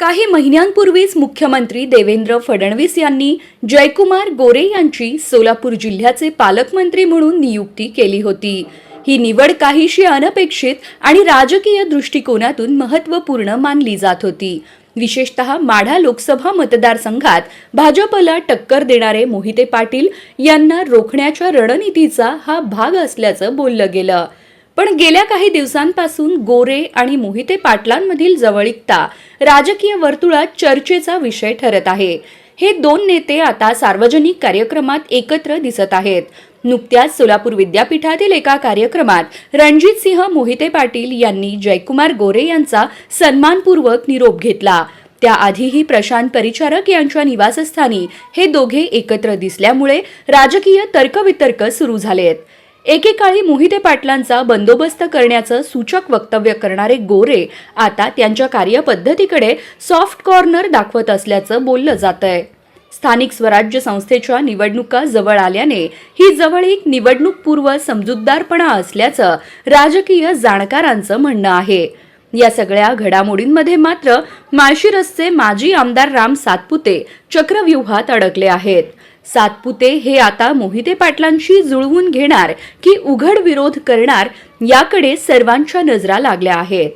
काही महिन्यांपूर्वीच मुख्यमंत्री देवेंद्र फडणवीस यांनी जयकुमार गोरे यांची सोलापूर जिल्ह्याचे पालकमंत्री म्हणून नियुक्ती केली होती. ही निवड काहीशी अनपेक्षित आणि राजकीय दृष्टिकोनातून महत्त्वपूर्ण मानली जात होती. विशेषतः माढा लोकसभा मतदारसंघात भाजपला टक्कर देणारे मोहिते पाटील यांना रोखण्याच्या रणनीतीचा हा भाग असल्याचं बोललं गेलं. पण गेल्या काही दिवसांपासून गोरे आणि मोहिते पाटलांमधील जवळीकता राजकीय वर्तुळात चर्चेचा विषय ठरत आहे. हे दोन नेते आता सार्वजनिक कार्यक्रमात एकत्र दिसत आहेत. नुकत्याच सोलापूर विद्यापीठातील एका कार्यक्रमात रणजित सिंह मोहिते पाटील यांनी जयकुमार गोरे यांचा सन्मानपूर्वक निरोप घेतला. त्याआधीही प्रशांत परिचारक यांच्या निवासस्थानी हे दोघे एकत्र दिसल्यामुळे राजकीय तर्कवितर्क सुरू झालेत. एकेकाळी मोहिते पाटलांचा बंदोबस्त करण्याचं सूचक वक्तव्य करणारे गोरे आता त्यांच्या कार्यपद्धतीकडे सॉफ्ट कॉर्नर दाखवत असल्याचं बोललं जात आहे स्थानिक स्वराज्य संस्थेच्या निवडणुका जवळ आल्याने ही जवळ एक निवडणूकपूर्व समजूतदारपणा असल्याचं राजकीय जाणकारांचं म्हणणं आहे. या सगळ्या घडामोडींमध्ये मात्र माळशिरसचे माजी आमदार राम सातपुते चक्रव्यूहात अडकले आहेत. सातपुते हे आता मोहिते पाटलांशी जुळवून घेणार की उघड विरोध करणार याकडे सर्वांच्या नजरा लागल्या आहेत.